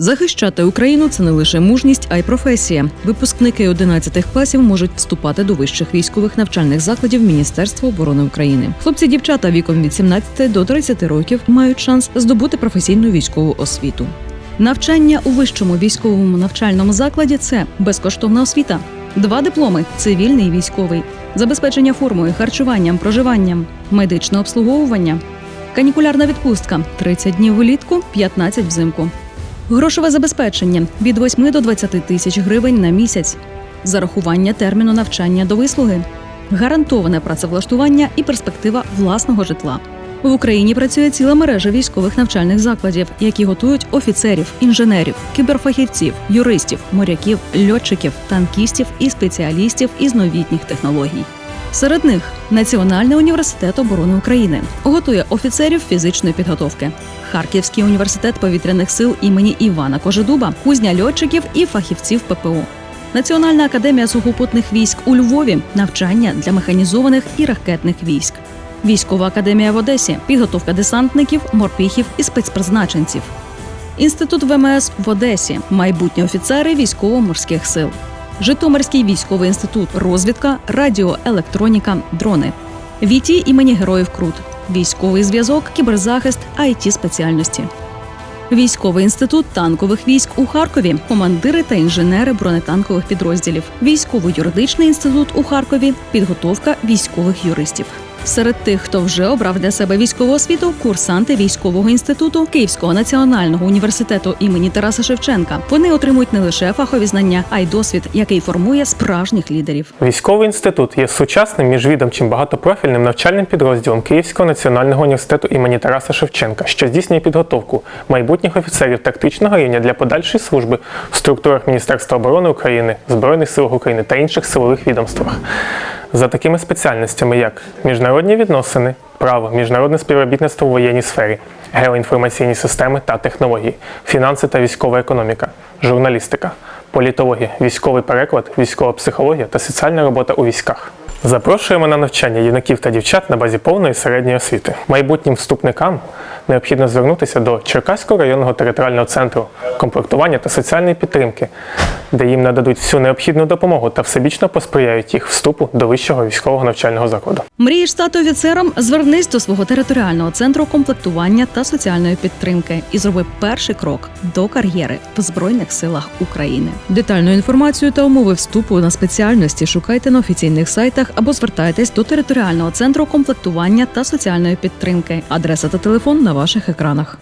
Захищати Україну це не лише мужність, а й професія. Випускники 11 класів можуть вступати до вищих військових навчальних закладів Міністерства оборони України. Хлопці-дівчата віком від 17 до 30 років мають шанс здобути професійну військову освіту. Навчання у вищому військовому навчальному закладі це безкоштовна освіта, два дипломи цивільний і військовий, забезпечення формою, харчуванням, проживанням, медичне обслуговування, канікулярна відпустка 30 днів влітку, 15 взимку. Грошове забезпечення від 8 до 20 тисяч гривень на місяць, зарахування терміну навчання до вислуги, гарантоване працевлаштування і перспектива власного житла. В Україні працює ціла мережа військових навчальних закладів, які готують офіцерів, інженерів, кіберфахівців, юристів, моряків, льотчиків, танкістів і спеціалістів із новітніх технологій. Серед них Національний університет оборони України готує офіцерів фізичної підготовки, Харківський університет повітряних сил імені Івана Кожедуба, кузня льотчиків і фахівців ППО. Національна академія сухопутних військ у Львові навчання для механізованих і ракетних військ. Військова академія в Одесі підготовка десантників, морпіхів і спецпризначенців. Інститут ВМС в Одесі майбутні офіцери військово-морських сил. Житомирський військовий інститут розвідка, радіоелектроніка, дрони. ВІТІ імені Героїв Крут. Військовий зв'язок, кіберзахист, it спеціальності. Військовий інститут танкових військ у Харкові, командири та інженери бронетанкових підрозділів. Військово-юридичний інститут у Харкові, підготовка військових юристів. Серед тих, хто вже обрав для себе військову освіту, курсанти військового інституту Київського національного університету імені Тараса Шевченка. Вони отримують не лише фахові знання, а й досвід, який формує справжніх лідерів. Військовий інститут є сучасним міжвідомчим багатопрофільним навчальним підрозділом Київського національного університету імені Тараса Шевченка, що здійснює підготовку майбутніх офіцерів тактичного рівня для подальшої служби в структурах Міністерства оборони України, Збройних сил України та інших силових відомствах. За такими спеціальностями, як міжнародні відносини, право, міжнародне співробітництво у воєнній сфері, геоінформаційні системи та технології, фінанси та військова економіка, журналістика, політологія, військовий переклад, військова психологія та соціальна робота у військах. Запрошуємо на навчання юнаків та дівчат на базі повної середньої освіти. Майбутнім вступникам необхідно звернутися до Черкаського районного територіального центру комплектування та соціальної підтримки, де їм нададуть всю необхідну допомогу та всебічно посприяють їх вступу до вищого військового навчального закладу. Мрієш стати офіцером? Звернись до свого територіального центру комплектування та соціальної підтримки і зроби перший крок до кар'єри в Збройних силах України. Детальну інформацію та умови вступу на спеціальності шукайте на офіційних сайтах або звертайтесь до територіального центру комплектування та соціальної підтримки. Адреса та телефон на ваших екранах.